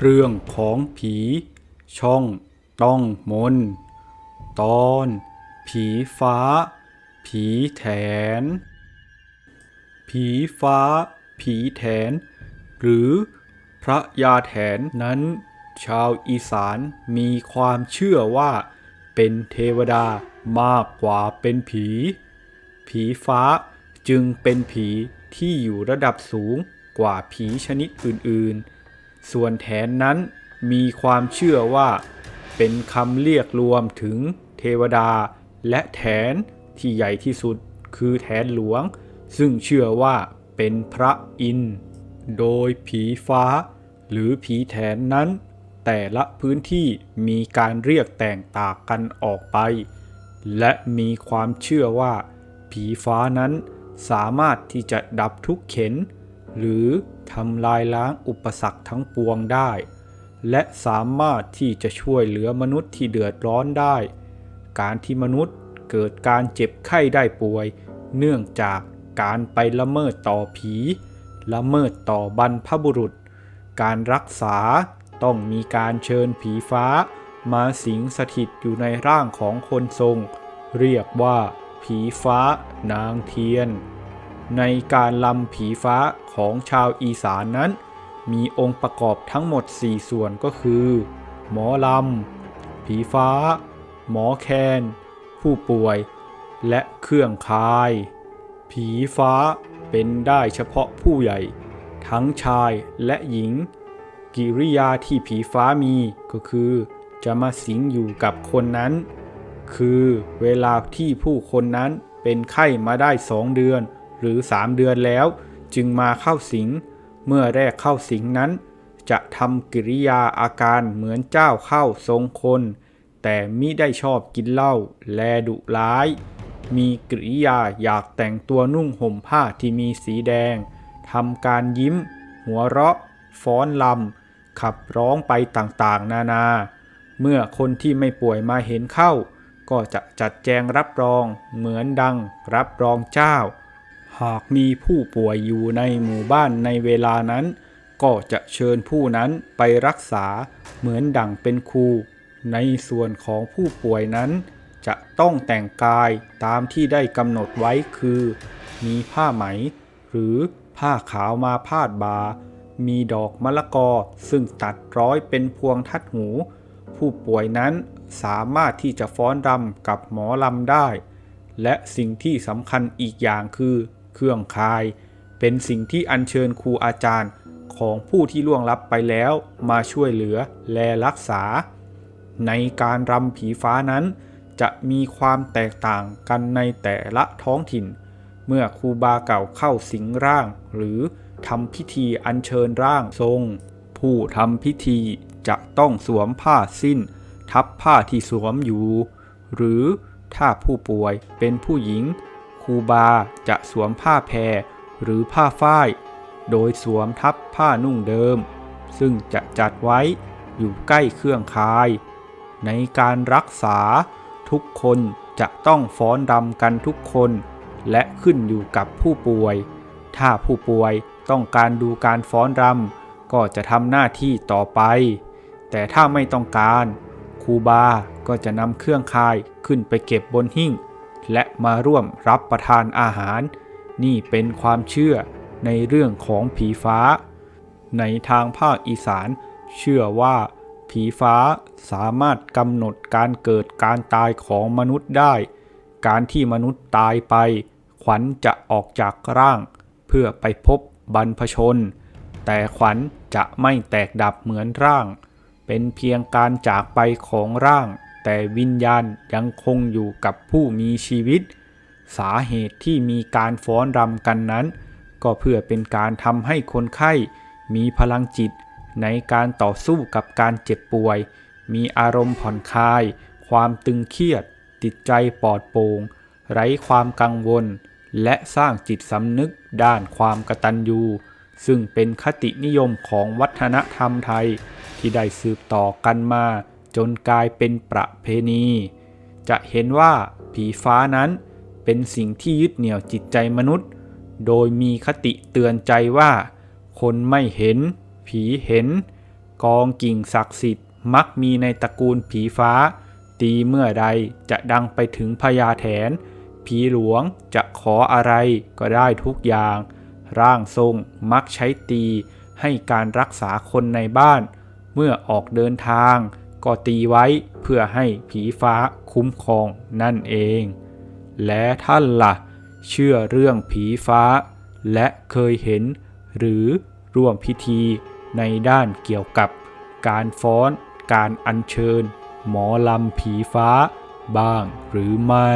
เรื่องของผี ช่อง ต้องมน ตอน ผีฟ้า ผีแถน ผีฟ้า ผีแถน หรือพระยาแถนนั้น ชาวอีสานมีความเชื่อว่าเป็นเทวดามากกว่าเป็นผี ผีฟ้าจึงเป็นผีที่อยู่ระดับสูงกว่าผีชนิดอื่นๆ ส่วนแถนนั้นมีความเชื่อว่า เป็นคำเรียกรวมถึงเทวดาและแถนที่ใหญ่ที่สุดคือแถนหลวง ซึ่งเชื่อว่าเป็นพระอินทร์โดยผีฟ้า หรือผีแถนนั้น แต่ละพื้นที่มีการเรียกแตกต่างกันออกไป และมีความเชื่อว่า ผีฟ้านั้นสามารถที่จะดับทุกข์เข็น หรือทำลายล้างอุปสรรคทั้งปวงได้ และสามารถที่จะช่วยเหลือมนุษย์ที่เดือดร้อนได้ การที่มนุษย์เกิดการเจ็บไข้ได้ป่วย เนื่องจากการไปละเมิดต่อผี ละเมิดต่อบรรพบุรุษ การรักษาต้องมีการเชิญผีฟ้า มาสิงสถิตอยู่ในร่างของคนทรง เรียกว่าผีฟ้านางเทียน ในการลำผีฟ้าของชาวอีสานนั้น มีองค์ประกอบทั้งหมด 4 ส่วนก็คือ หมอลำ ผีฟ้า หมอแคน ผู้ป่วย และเครื่องคาย ผีฟ้าเป็นได้เฉพาะผู้ใหญ่ ทั้งชายและหญิง กิริยาที่ผีฟ้ามีก็คือ จะมาสิงอยู่กับคนนั้น คือเวลาที่ผู้คนนั้นเป็นไข้มาได้สองเดือน หรือ3เดือนแล้ว จึงมาเข้าสิง เมื่อแรกเข้าสิงนั้น จะทำกิริยาอาการเหมือนเจ้าเข้าทรงคน แต่มิได้ชอบกินเหล้าแลดุร้าย มีกิริยาอยากแต่งตัวนุ่งห่มผ้าที่มีสีแดงทำการยิ้ม หัวเราะ ฟ้อนลำขับร้องไปต่างๆ นานา เมื่อคนที่ไม่ป่วยมาเห็นเข้า ก็จะจัดแจงรับรอง เหมือนดังรับรองเจ้า หากมีผู้ป่วยอยู่ในหมู่บ้านในเวลานั้น ก็จะเชิญผู้นั้นไปรักษาเหมือนดั่งเป็นครู ในส่วนของผู้ป่วยนั้น จะต้องแต่งกายตามที่ได้กำหนดไว้คือ มีผ้าไหม หรือผ้าขาวมาพาดบา มีดอกมะละกอซึ่งตัดร้อยเป็นพวงทัดหู ผู้ป่วยนั้นสามารถที่จะฟ้อนรำกับหมอลำได้ และสิ่งที่สำคัญอีกอย่างคือ เครื่องคาย เป็นสิ่งที่อัญเชิญครูอาจารย์ของผู้ที่ล่วงลับไปแล้วมาช่วยเหลือและรักษา ในการรำผีฟ้านั้น จะมีความแตกต่างกันในแต่ละท้องถิ่น เมื่อครูบาเก่าเข้าสิงร่าง หรือทำพิธีอัญเชิญร่างทรง ผู้ทำพิธีจะต้องสวมผ้าสิ้น ทับผ้าที่สวมอยู่ หรือถ้าผู้ป่วยเป็นผู้หญิง ครูบาจะสวมผ้าแพรหรือผ้าฝ้าย โดยสวมทับผ้านุ่งเดิม ซึ่งจะจัดไว้อยู่ใกล้เครื่องคาย ในการรักษาทุกคนจะต้องฟ้อนรำกันทุกคน และขึ้นอยู่กับผู้ป่วย ถ้าผู้ป่วยต้องการดูการฟ้อนรำก็จะทำหน้าที่ต่อไป แต่ถ้าไม่ต้องการครูบาก็จะนำเครื่องคายขึ้นไปเก็บบนหิ้ง และมาร่วมรับประทานอาหาร นี่เป็นความเชื่อในเรื่องของผีฟ้า ในทางภาคอีสาน เชื่อว่าผีฟ้าสามารถกำหนดการเกิดการตายของมนุษย์ได้ การที่มนุษย์ตายไป ขวัญจะออกจากร่าง เพื่อไปพบบรรพชน แต่ขวัญจะไม่แตกดับเหมือนร่าง เป็นเพียงการจากไปของร่าง แต่วิญญาณยังคงอยู่กับผู้มีชีวิต สาเหตุที่มีการฟ้อนรำกันนั้น ก็เพื่อเป็นการทำให้คนไข้ มีพลังจิตในการต่อสู้กับการเจ็บป่วย มีอารมณ์ผ่อนคลาย ความตึงเครียดจิตใจปลอดโปร่งไร้ความกังวล และสร้างจิตสำนึกด้านความกตัญญูซึ่งเป็นคตินิยมของวัฒนธรรมไทยที่ได้สืบต่อกันมา จนกลายเป็นประเพณี จะเห็นว่าผีฟ้านั้นเป็นสิ่งที่ยึดเหนี่ยวจิตใจมนุษย์ โดยมีคติเตือนใจว่า คนไม่เห็น ผีเห็น กองกิ่งศักดิ์สิทธิ์มักมีในตระกูลผีฟ้า ตีเมื่อใดจะดังไปถึงพญาแถน ผีหลวงจะขออะไรก็ได้ทุกอย่าง ร่างทรงมักใช้ตีให้การรักษาคนในบ้าน เมื่อออกเดินทาง ก็ตีไว้เพื่อให้ผีฟ้าคุ้มครองนั่นเอง และท่านล่ะ เชื่อเรื่องผีฟ้า และเคยเห็น หรือร่วมพิธีในด้านเกี่ยวกับ การฟ้อน การอัญเชิญ หมอลำผีฟ้าบ้างหรือไม่